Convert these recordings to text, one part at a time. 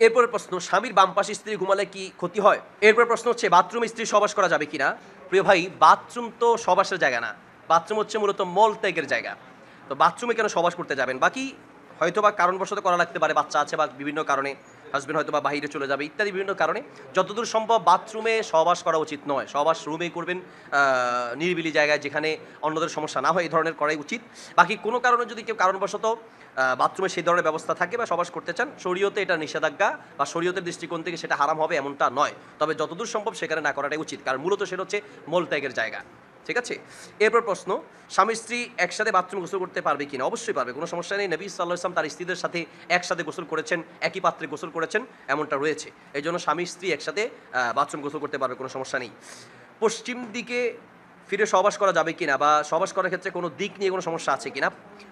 এরপরের প্রশ্ন, স্বামীর বাম পাশে স্ত্রী ঘুমালে কি ক্ষতি হয়? এরপর প্রশ্ন হচ্ছে, বাথরুম স্ত্রী সবাস করা যাবে কিনা? প্রিয় ভাই, বাথরুম তো সবাসের জায়গা না। বাথরুম হচ্ছে মূলত মল ত্যাগের জায়গা। তো বাথরুমে কেন সবাস করতে যাবেন? বাকি হয়তো বা কারণবশত করা লাগতে পারে, বাচ্চা আছে বা বিভিন্ন কারণে। হাজবেন্ড হয়তো বা বাইরে চলে যাবে, ইত্যাদি বিভিন্ন কারণে যতদূর সম্ভব বাথরুমে সহবাস করা উচিত নয়। সহবাস রুমেই করবেন নিরিবিলি জায়গায় যেখানে অন্যদের সমস্যা না হয়, এই ধরনের করাই উচিত। বাকি কোনো কারণে যদি কেউ কারণবশত বাথরুমে সেই ধরনের ব্যবস্থা থাকে বা সবাস করতে চান, শরীয়তে এটা নিষেধাজ্ঞা বা শরীয়তের দৃষ্টিকোণ থেকে সেটা হারাম হবে এমনটা নয়। তবে যতদূর সম্ভব সেখানে না করাটাই উচিত। কারণ মূলত সেটা হচ্ছে মল ত্যাগের জায়গা। ঠিক আছে? এরপর প্রশ্ন, স্বামী স্ত্রী একসাথে বাথরুম গোসল করতে পারবে কিনা? অবশ্যই পারবে, কোনো সমস্যা নেই। নবী সাল্লাহ ইসলাম তার স্ত্রীদের সাথে একসাথে গোসল করেছেন, একই পাত্রে গোসল করেছেন, এমনটা রয়েছে। এই জন্য স্বামী স্ত্রী একসাথে বাথরুম গোসল করতে পারবে, কোনো সমস্যা নেই। পশ্চিম দিকে ফিরে সহবাস করা যাবে কিনা বা সহবাস করার ক্ষেত্রে কোনো দিক নিয়ে কোনো সমস্যা আছে কিনা?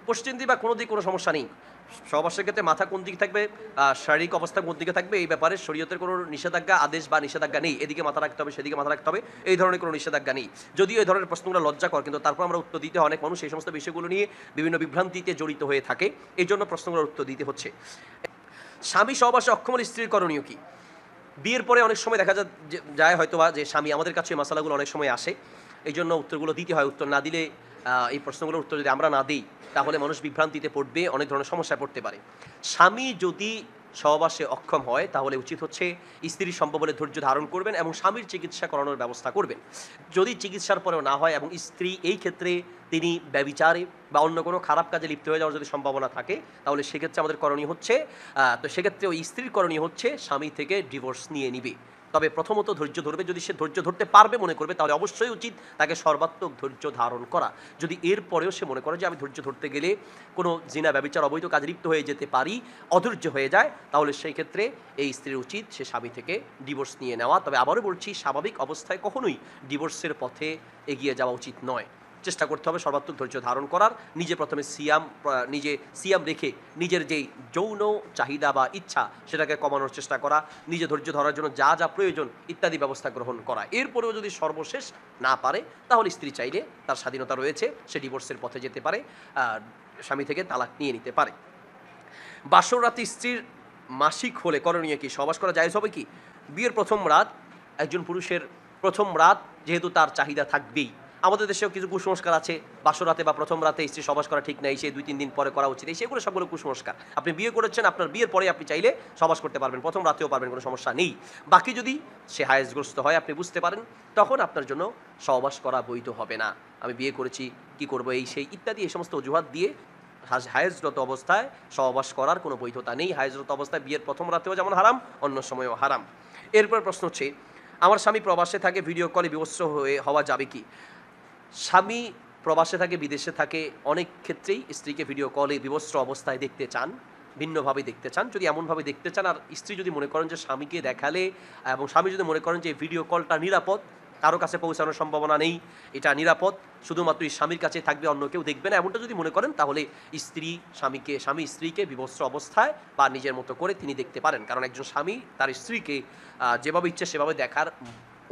পশ্চিম দিক বা কোনো দিক কোনো সমস্যা নেই। সহবাসের ক্ষেত্রে মাথা কোন দিকে থাকবে? শারীরিক অবস্থা কোন দিকে থাকবে? এই ব্যাপারে শরীয়তের কোনো নিষেধাজ্ঞা, আদেশ বা নিষেধাজ্ঞা নেই। এদিকে মাথা রাখতে হবে, সেদিকে মাথা রাখতে হবে। এই ধরনের কোনো নিষেধাজ্ঞা নেই। যদিও এই ধরনের প্রশ্নগুলো লজ্জা কর কিন্তু তারপর আমরা উত্তর দিতে অনেক মানুষ এই সমস্ত বিষয়গুলো নিয়ে বিভিন্ন বিভ্রান্তিতে জড়িত হয়ে থাকে। এই জন্য প্রশ্নগুলোর উত্তর দিতে হচ্ছে। স্বামী সহবাসে অক্ষম হলে স্ত্রীর করণীয় কি? বিয়ের পরে অনেক সময় দেখা যায় হয়তো বা যে, স্বামী আমাদের কাছে মশালাগুলো অনেক সময় আসে। এই জন্য উত্তরগুলো দিতে হয়। উত্তর না দিলে এই প্রশ্নগুলোর উত্তর যদি আমরা না দিই, তাহলে মানুষ বিভ্রান্তিতে পড়বে, অনেক ধরনের সমস্যায় পড়তে পারে। স্বামী যদি সহবাসে অক্ষম হয়, তাহলে উচিত হচ্ছে স্ত্রীর সম্ভব হলে ধৈর্য ধারণ করবেন এবং স্বামীর চিকিৎসা করানোর ব্যবস্থা করবেন। যদি চিকিৎসার পরেও না হয় এবং স্ত্রী এই ক্ষেত্রে তিনি ব্যবিচারে বা অন্য কোনো খারাপ কাজে লিপ্ত হয়ে যাওয়ার যদি সম্ভাবনা থাকে, তাহলে সেক্ষেত্রে আমাদের করণীয় হচ্ছে তো সেক্ষেত্রে ওই স্ত্রীর করণীয় হচ্ছে, স্বামী থেকে ডিভোর্স নিয়ে নিবে। তবে প্রথমত ধৈর্য ধরবে। যদি সে ধৈর্য ধরতে পারবে মনে করবে, তাহলে অবশ্যই উচিত তাকে সর্বাত্মক ধৈর্য ধারণ করা। যদি এর পরেও সে মনে করে যে আমি ধৈর্য ধরতে গেলে কোনো জিনা, ব্যবচার, অবৈধ কাজে লিপ্ত হয়ে যেতে পারি, অধৈর্য হয়ে যায়, তাহলে সেই ক্ষেত্রে এই স্ত্রীর উচিত সে স্বামী থেকে ডিভোর্স নিয়ে নেওয়া। তবে আবারও বলছি, স্বাভাবিক অবস্থায় কখনোই ডিভোর্সের পথে এগিয়ে যাওয়া উচিত নয়। চেষ্টা করতে হবে সর্বাত্মক ধৈর্য ধারণ করার। নিজে প্রথমে সিয়াম নিজে সিয়াম রেখে নিজের যেই যৌন চাহিদা বা ইচ্ছা সেটাকে কমানোর চেষ্টা করা, নিজে ধৈর্য ধরার জন্য যা যা প্রয়োজন ইত্যাদি ব্যবস্থা গ্রহণ করা। এরপরেও যদি সর্বশেষ না পারে, তাহলে স্ত্রী চাইলে তার স্বাধীনতা রয়েছে, সে ডিভোর্সের পথে যেতে পারে স্বামী থেকে তালাক নিয়ে নিতে পারে। বাসর রাতে স্ত্রীর মাসিক হলে করণীয় কি? সবাস করা যায় হবে কি? বিয়ের প্রথম রাত, একজন পুরুষের প্রথম রাত যেহেতু তার চাহিদা থাকবেই। আমাদের দেশেও কিছু কুসংস্কার আছে। বাসর রাতে বা প্রথম রাতে স্ত্রী সবাস করা ঠিক নাই, সে দুই, তিন দিন পরে করা উচিত। এই সেগুলো সবগুলো কুসংস্কার। আপনি বিয়ে করেছেন, আপনার বিয়ের পরে আপনি চাইলে সবাস করতে পারবেন, প্রথম রাতেও পারবেন, কোনো সমস্যা নেই। বাকি যদি সে হায়েসগ্রস্ত হয়, আপনি বুঝতে পারেন, তখন আপনার জন্য সহবাস করা বৈধ হবে না। আমি বিয়ে করেছি, কি করব? এই সেই ইত্যাদি, এই সমস্ত অজুহাত দিয়ে হায়েজরত অবস্থায় সহবাস করার কোনো বৈধতা নেই। হায়েজরত অবস্থায় বিয়ের প্রথম রাতেও যেমন হারাম, অন্য সময়ও হারাম। এরপর প্রশ্ন হচ্ছে, আমার স্বামী প্রবাসে থাকে, ভিডিও কলে বিবস্ত্র হয়ে হওয়া যাবে কি? স্বামী প্রবাসে থাকে, বিদেশে থাকে, অনেক ক্ষেত্রেই স্ত্রীকে ভিডিও কলে বিবস্ত্র অবস্থায় দেখতে চান, ভিন্নভাবে দেখতে চান। যদি এমনভাবে দেখতে চান, আর স্ত্রী যদি মনে করেন যে স্বামীকে দেখালে এবং স্বামী যদি মনে করেন যে ভিডিও কলটা নিরাপদ, কারও কাছে পৌঁছানোর সম্ভাবনা নেই, এটা নিরাপদ, শুধুমাত্র এই স্বামীর কাছে থাকবে, অন্য কেউ দেখবে না, এমনটা যদি মনে করেন, তাহলে স্ত্রী স্বামীকে, স্বামী স্ত্রীকে বিবস্ত্র অবস্থায় বা নিজের মতো করে তিনি দেখতে পারেন। কারণ একজন স্বামী তার স্ত্রীকে যেভাবে ইচ্ছে সেভাবে দেখার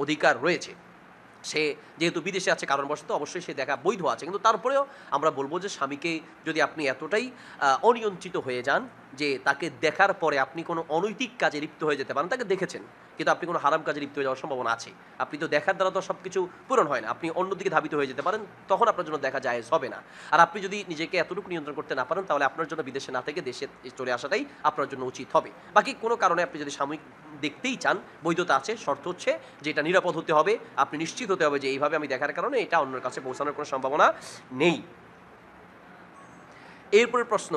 অধিকার রয়েছে। সে যেহেতু বিদেশে আছে, কারণবশত অবশ্যই সে দেখা বৈধ আছে। কিন্তু তারপরেও আমরা বলব যে স্বামীকে যদি আপনি এতটাই অনিয়ন্ত্রিত হয়ে যান যে তাকে দেখার পরে আপনি কোনো অনৈতিক কাজে লিপ্ত হয়ে যেতে পারেন, তাকে দেখেছেন। কিন্তু আপনি কোনো হারাম কাজে লিপ্ত হয়ে যাওয়ার সম্ভাবনা আছে। আপনি তো দেখার দ্বারা তো সব কিছু পূরণ হয় না। আপনি অন্যদিকে ধাবিত হয়ে যেতে পারেন, তখন আপনার জন্য দেখা যায় হবে না। আর আপনি যদি নিজেকে এতটুকু নিয়ন্ত্রণ করতে না পারেন, তাহলে আপনার জন্য বিদেশে না থেকে দেশে চলে আসাটাই আপনার জন্য উচিত হবে। বাকি কোনো কারণে আপনি যদি সাময়িক দেখতেই চান, বৈধতা আছে, শর্ত হচ্ছে যে এটা নিরাপদ হতে হবে। আপনি নিশ্চিত হতে হবে যে এইভাবে আমি দেখার কারণে এটা অন্যের কাছে পৌঁছানোর কোনো সম্ভাবনা নেই। এরপরের প্রশ্ন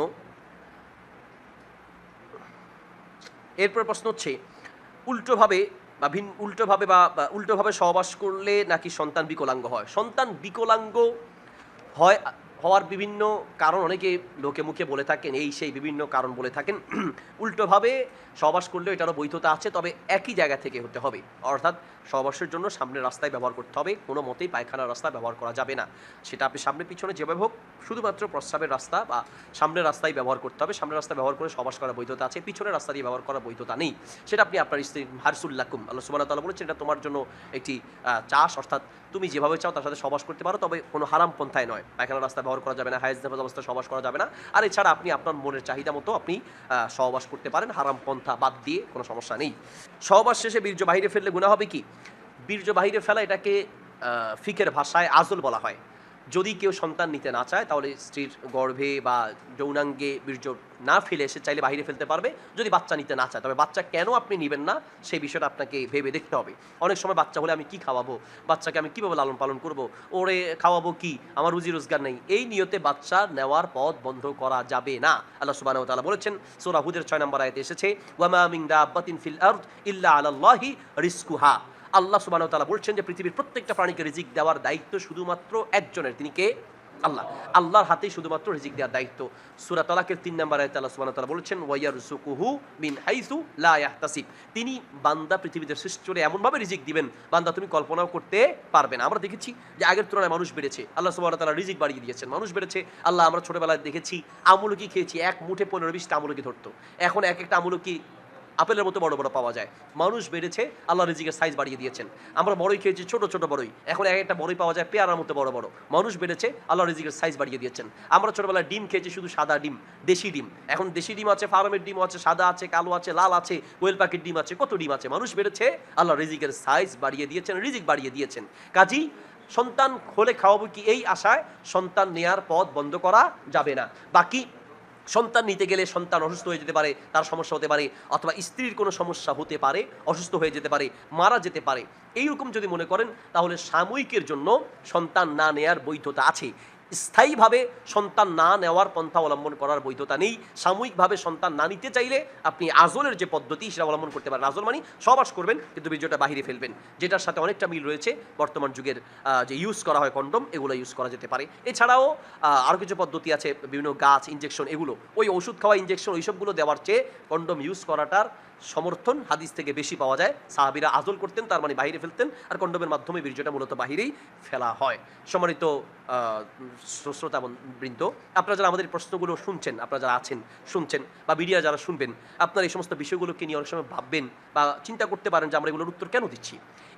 এরপর প্রশ্ন হচ্ছে, উল্টোভাবে বা ভিন, উল্টোভাবে বা উল্টোভাবে সহবাস করলে নাকি সন্তান বিকলাঙ্গ হয়? সন্তান বিকলাঙ্গ হয়, হওয়ার বিভিন্ন কারণ অনেকে লোকে মুখে বলে থাকেন, এই সেই বিভিন্ন কারণ বলে থাকেন। উল্টোভাবে সহবাস করলেও এটারও বৈধতা আছে, তবে একই জায়গা থেকে হতে হবে। অর্থাৎ সহবাসের জন্য সামনের রাস্তায় ব্যবহার করতে হবে। কোনো মতেই পায়খানার রাস্তা ব্যবহার করা যাবে না। সেটা আপনি সামনে পিছনে যেভাবে হোক, শুধুমাত্র প্রস্রাবের রাস্তা বা সামনের রাস্তায় ব্যবহার করতে হবে। সামনের রাস্তা ব্যবহার করে সবাস করার বৈধতা আছে। পিছনের রাস্তা দিয়ে ব্যবহার করার বৈধতা নেই। সেটা আপনি আপনার স্ত্রী হারসুল্লাকুম আল্লাহ সুবাহ তালা বলেছেন, এটা তোমার জন্য একটি চাষ। অর্থাৎ তুমি যেভাবে চাও তার সাথে সবাস করতে পারো। তবে কোনো হারাম পন্থায় নয়। পায়খানার রাস্তা ব্যবহার করা যাবে না হায়েজ নামাজ অবস্থায় সহবাস করা যাবে না। আর এছাড়া আপনি আপনার মনের চাহিদা মতো আপনি সহবাস করতে পারেন। হারাম পন্থা বাদ দিয়ে কোনো সমস্যা নেই। সহবাস শেষে বীর্য বাহিরে ফেললে গুণা হবে কি? বীর্য বাহিরে ফেলা এটাকে ফিকের ভাষায় আজল বলা হয়। যদি কেউ সন্তান নিতে না চায়, তাহলে স্ত্রীর গর্ভে বা যৌনাঙ্গে বীর্য না ফেলে সে চাইলে বাইরে ফেলতে পারবে, যদি বাচ্চা নিতে না চায়। তবে বাচ্চা কেন আপনি নেবেন না, সেই বিষয়টা আপনাকে ভেবে দেখতে হবে। অনেক সময় বাচ্চা হলে আমি কি খাওয়াবো, বাচ্চাকে আমি কীভাবে লালন পালন করব, ওরে খাওয়াবো কি, আমার রুজি রোজগার নেই, এই নিয়তে বাচ্চা নেওয়ার পথ বন্ধ করা যাবে না। আল্লাহ সুবহানাহু ওয়া তাআলা বলেছেন সোরাহুদের ছয় 6 নম্বর আয়াতে এসেছে ওয়ামা মিন দাব্বাতিন ফিল আরদ ইল্লা আলাল্লাহি রিজকুহা। আল্লাহ সুবহানাহু ওয়া তাআলা বলছেন যে পৃথিবীর প্রত্যেকটা প্রাণীকে রিজিক দেওয়ার দায়িত্ব শুধুমাত্র একজনের, তিনি কে? আল্লাহ। আল্লাহর হাতেই শুধুমাত্র রিজিক দেওয়ার দায়িত্ব। সূরা তালাকের তিন নম্বর আয়াতে আল্লাহ সুবহানাহু ওয়া তাআলা বলেছেন, ওয়ায়ারযুকুহু মিন হাইসু লা তিনি বান্দা পৃথিবীতে সৃষ্টি করে এমনভাবে রিজিক দিবেন, বান্দা তুমি কল্পনাও করতে পারবে না। আমরা দেখেছি যে আগের তুলনায় মানুষ বেড়েছে। আল্লাহ সুবহানাহু তালা রিজিক বাড়িয়ে দিয়েছেন। মানুষ বেড়েছে। আল্লাহ আমরা ছোটবেলায় দেখেছি আমুলকি খেয়েছি। এক মুঠে পনেরো বিশটা আমুলকি ধরতো। এখন এক একটা আমুলকি আপেলের মতো বড় বড় পাওয়া যায়। মানুষ বেড়েছে, আল্লাহ রিজিকের সাইজ বাড়িয়ে দিয়েছেন। আমরা বড়ই খেয়েছি, ছোট ছোট বড়ই। এখন এক একটা বড়ই পাওয়া যায়, পেয়ারার মতো বড় বড়। মানুষ বেড়েছে, আল্লাহ রিজিকের সাইজ বাড়িয়ে দিয়েছেন। আমরা ছোটবেলায় ডিম খেয়েছি, শুধু সাদা ডিম, দেশি ডিম। এখন দেশি ডিম আছে, ফার্মের ডিম আছে, সাদা আছে, কালো আছে, লাল আছে ওয়েল পাখির ডিম আছে, কত ডিম আছে। মানুষ বেড়েছে, আল্লাহ রিজিকের সাইজ বাড়িয়ে দিয়েছেন, রিজিক বাড়িয়ে দিয়েছেন। কাজী, সন্তান হলে খাওয়াবো কি এই আশায়? সন্তান নেয়ার পথ বন্ধ করা যাবে না। বাকি সন্তান নিতে গেলে সন্তান অসুস্থ হয়ে যেতে পারে, তার সমস্যা হতে পারে, অথবা স্ত্রীর কোনো সমস্যা হতে পারে, অসুস্থ হয়ে যেতে পারে, মারা যেতে পারে। এইরকম যদি মনে করেন, তাহলে সাময়িকের জন্য সন্তান না নেয়ার বৈধতা আছে। স্থায়ীভাবে সন্তান না নেওয়ার পন্থা অবলম্বন করার বৈধতা নেই। সাময়িকভাবে সন্তান না নিতে চাইলে আপনি আজলের যে পদ্ধতি সেটা অবলম্বন করতে পারেন। আজল মানে সবাস করবেন, কিন্তু বীর্যটা বাহিরে ফেলবেন। যেটার সাথে অনেকটা মিল রয়েছে বর্তমান যুগের যে ইউজ করা হয় কন্ডম এগুলো ইউজ করা যেতে পারে। এছাড়াও আরও কিছু পদ্ধতি আছে, বিভিন্ন গাছ ইঞ্জেকশন এগুলো। ওই ওষুধ খাওয়া ইনজেকশন ওইসবগুলো দেওয়ার চেয়ে কন্ডম ইউজ করাটার সমর্থন, হাদিস থেকে বেশি পাওয়া যায়। সাহাবিরা আজল করতেন, তার মানে বাইরে ফেলতেন। আর কন্ডমের মাধ্যমে বীর্যটা মূলত বাহিরেই ফেলা হয়। সম্মানিত শ্রোতা বৃন্দ, আপনারা যারা আমাদের প্রশ্নগুলো শুনছেন, আপনারা যারা আছেন, শুনছেন বা মিডিয়া যারা শুনবেন, আপনারা এই সমস্ত বিষয়গুলোকে নিয়ে অনেক সময় ভাববেন বা চিন্তা করতে পারেন যে আমরা এগুলোর উত্তর কেন দিচ্ছি?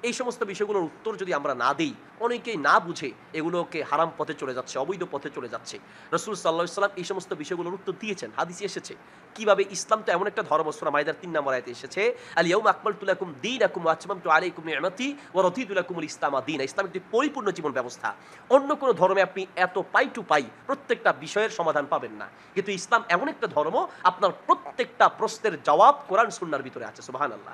এই সমস্ত বিষয়গুলোর উত্তর যদি আমরা না দিই, অনেকেই না বুঝে এগুলোকে হারাম পথে চলে যাচ্ছে, অবৈধ পথে চলে যাচ্ছে। রসুল সাল্লাহ সাল্লাম এই সমস্ত বিষয়গুলোর উত্তর দিয়েছেন, হাদিসে এসেছে। কীভাবে ইসলাম তো এমন একটা ধর্ম, সুরা মাইদার তিন নম্বর আয়তে এসেছে আকমল তুলাকুম দিন আকুম আচমাম তু আলাইকুম ও দিন ইসলাম একটি পরিপূর্ণ জীবন ব্যবস্থা। অন্য কোনো ধর্মে আপনি এত পাই টু পাই প্রত্যেকটা বিষয়ের সমাধান পাবেন না। কিন্তু ইসলাম এমন একটা ধর্ম, আপনার প্রত্যেকটা প্রশ্নের জবাব কোরআন সুন্নার ভিতরে আছে সুবাহান আল্লাহ